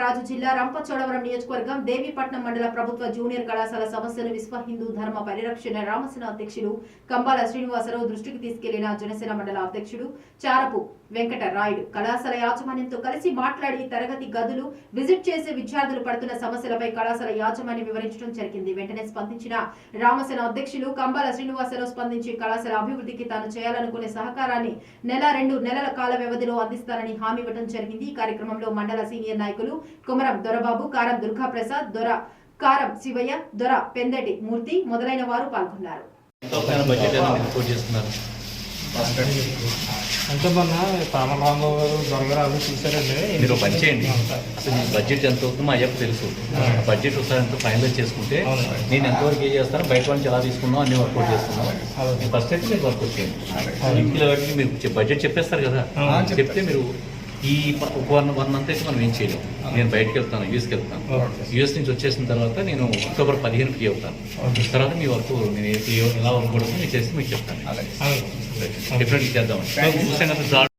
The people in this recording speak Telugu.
సీతారామరాజు జిల్లా రంపచోడవరం నియోజకవర్గం దేవీపట్నం మండల ప్రభుత్వ జూనియర్ కళాశాల సమస్యను విశ్వ హిందూ ధర్మ పరిరక్షణ రామసేన అధ్యక్షుడు కంబాల శ్రీనివాసరావు దృష్టికి తీసుకెళ్ళిన జనసేన మండల అధ్యక్షుడు చారపు వెంకటరాయుడు. కళాశాల యాజమాన్యంతో కలిసి మాట్లాడి తరగతి గదులు విజిట్ చేసే విద్యార్థులు పడుతున్న సమస్యలపై కళాశాల యాజమాన్యం వివరించడం జరిగింది. వెంటనే స్పందించిన రామసేన అధ్యక్షులు కంబాల శ్రీనివాసరావు స్పందించి కళాశాల అభివృద్ధికి తాను చేయాలనుకునే సహకారాన్ని నెల రెండు నెలల కాల వ్యవధిలో అందిస్తానని హామీ ఇవ్వడం జరిగింది. ఈ కార్యక్రమంలో మండల సీనియర్ నాయకులు కుమరం దొరబాబు కారం దుర్గాప్రసాద్ దొర కారం శివయ్య దొర పెందటి మూర్తి మొదలైన వారు పాల్గొన్నారు. అంటే మొన్న తామరాంబాబు గారు దొరగారు చూసారండి మీరు పని చేయండి. అసలు మీ బడ్జెట్ ఎంత అవుతుందో మా అయ్యకు తెలుసు. బడ్జెట్ ఒకసారి ఎంత ఫైనలైజ్ చేసుకుంటే. నేను ఎంతవరకు ఏం చేస్తాను బయట నుంచి ఎలా తీసుకున్నాం అన్ని వర్కౌట్ చేస్తున్నాం. ఫస్ట్ అయితే మీరు వర్కౌట్ చేయండి. ఇంట్లో మీరు బడ్జెట్ చెప్పేస్తారు కదా. చెప్తే మీరు ఈ వన్ వన్ మంత్ అయితే మనం ఏం చేయలేము నేను బయటకు వెళ్తాను యూఎస్కి వెళ్తాను. యూఎస్ నుంచి వచ్చేసిన తర్వాత నేను అక్టోబర్ పదిహేను ఫ్రీ అవుతాను. తర్వాత మీ వర్క్ నేను ఎలా వర్క్ పడుతుందో చేసి మీకు చెప్తాను. డిఫరెంట్ చేద్దాం. కదా